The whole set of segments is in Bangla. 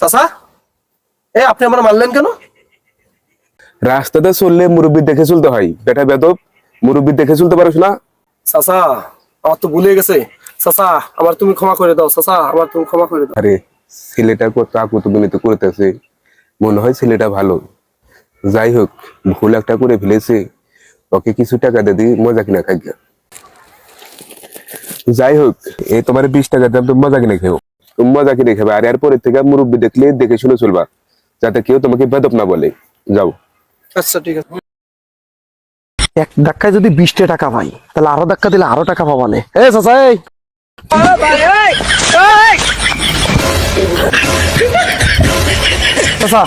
চাচা? এ আপনি আমার মারলেন কেন? রাস্তাতে চললে মুরব্বী দেখে চলতে হয়। বেটা বেদব মুরব্বী দেখে চলতে পারিস না? চাচা আমার তো ভুলে গেছে। চাচা আমার তুমি ক্ষমা করে দাও। চাচা আমার তুমি ক্ষমা করে দাও। আরে ছেলেটা কত আকুত বিনীত করতেছে। মনে হয় ছেলেটা ভালো। যাই হোক ভুল একটা করে ফেলেছে। ওকে কিছু টাকা দিয়ে দিই মজা কিনা খাই। যাই হোক এই তোমার বিশ টাকা দাম তুমি মজা কিনে খেও। তুমি মজা কিনে খাবে আর এরপরে থেকে মুরব্বী দেখলে দেখে শুনে চলবা। যাতে কেউ তোমাকে বেদব না বলে। যাও। আচ্ছা ঠিক আছে। এক ধাক্কায় যদি বিশটা টাকা পাই তাহলে আরও ধাক্কা দিলে আরও টাকা পাবা নে। এ চাচা চাচা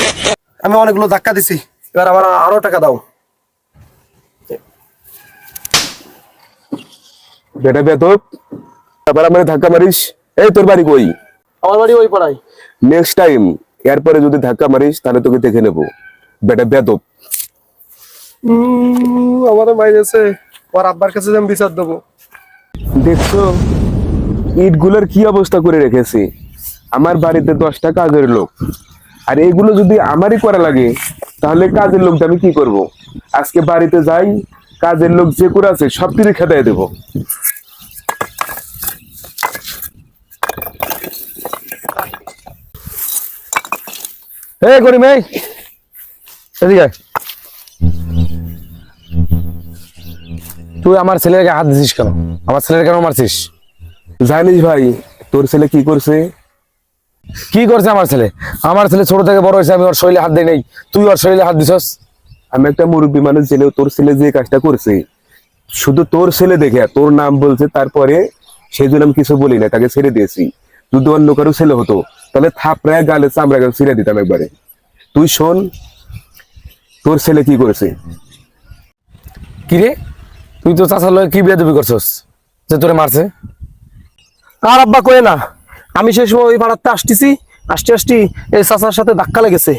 আমি অনেকগুলো ধাক্কা দিছি। এবার আমার আরও টাকা দাও। বেটা বেদব আবার আমার ধাক্কা মারিস। এই তোর বাড়ি কই? আমার বাড়ি ওই পাড়ায়। নেক্সট টাইম এরপরে যদি ধাক্কা মারিস তাহলে তোকে দেখে নেব। বেটা বেদব উম, আমারও মাইরেছে ওর আব্বার কাছে আমি বিচার দেবো। দেখছ ইটগুলোর কি অবস্থা করে রেখেছে? আমার বাড়িতে দশটা কাজের লোক। আর এগুলো যদি আমারই করা লাগে তাহলে কাজের লোকটা আমি কি করব? আজকে বাড়িতে যাই কাজের লোক যে করে আছে সব কিছু খেদাই দেবো। এই করিম এই। এদিকে তুই আমার ছেলেকে হাত দিছিস কেন? আমার ছেলের কেন মারছিস? জানিস ভাই তোর ছেলে কি করছে? কি করছে আমার ছেলে? আমার ছেলে ছোট থেকে বড় হয়েছে আমি ওর শরীরে হাত দিই নাই। তুই ওর শরীরে হাত দিছস? আমি একটা মুরব্বী মানুষ ছেলে তোর ছেলে যে কাজটা করছে শুধু তোর ছেলে দেখে তোর নাম বলছে তারপরে সেই জন্য আমি কিছু বলি না তাকে ছেড়ে দিয়েছি। যদি অন্য কারও ছেলে হতো। তাহলে থাপড়ায় গালে চামড়া গাল ছিঁড়ে দিতাম একবারে। তুই শোন তোর ছেলে কি করেছে? কি রে তুই তো চাচার লগে কি বিয়ে দেবি করছস? যে তোরে মারছে? আর আব্বা কয়ে না? আমি সেই সময় ওই পাড়াতে আসতেছি আসতে আসতে এই চাচার সাথে ধাক্কা লেগেছে।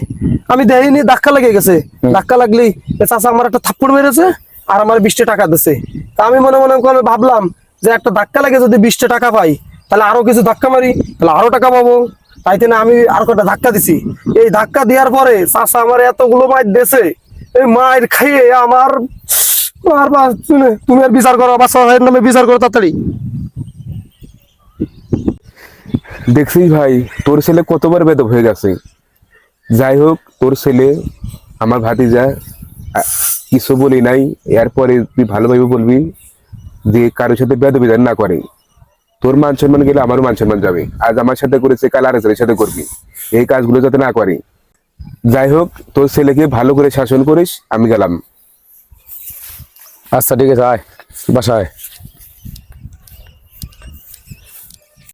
আমি দেখিনি ধাক্কা লেগে গেছে। ধাক্কা লাগলেই এই চাচা আমার একটা থাপ্পড় মেরেছে আর আমার বিশটা টাকা দিছে। তা আমি মনে মনে করে ভাবলাম যে একটা ধাক্কা লাগে যদি বিশটা টাকা পাই তাহলে আরও কিছু ধাক্কা মারি। তাহলে আরও টাকা পাবো। তাই না আমি আর কটা ধাক্কা দিছি। এই ধাক্কা দেওয়ার পরে চাচা আমার এতগুলো মাইর দিয়েছে এই মায়ের খাইয়ে আমার আর তুমি আর বিচার করো বাচ্চা নামে বিচার করো তাড়াতাড়ি। দেখছিস ভাই, তোর ছেলে কতবার বেদব হয়ে গেছে। যাই হোক, তোর ছেলে, আমার ভাতিজা, আ- কিছু বলি নাই, এরপরে তুই ভালোভাবে বলবি যে কারোর সাথে বেদবি না করে। তোর মান সম্মান গেলে আমারও মান সম্মান যাবে। আজ আমার সাথে করেছে, কাল আর সাথে করবি। এই কাজগুলো যাতে না করি। যাই হোক, তোর ছেলেকে ভালো করে শাসন করিস, আমি গেলাম। আচ্ছা ঠিক আছে, আয়। বাসায়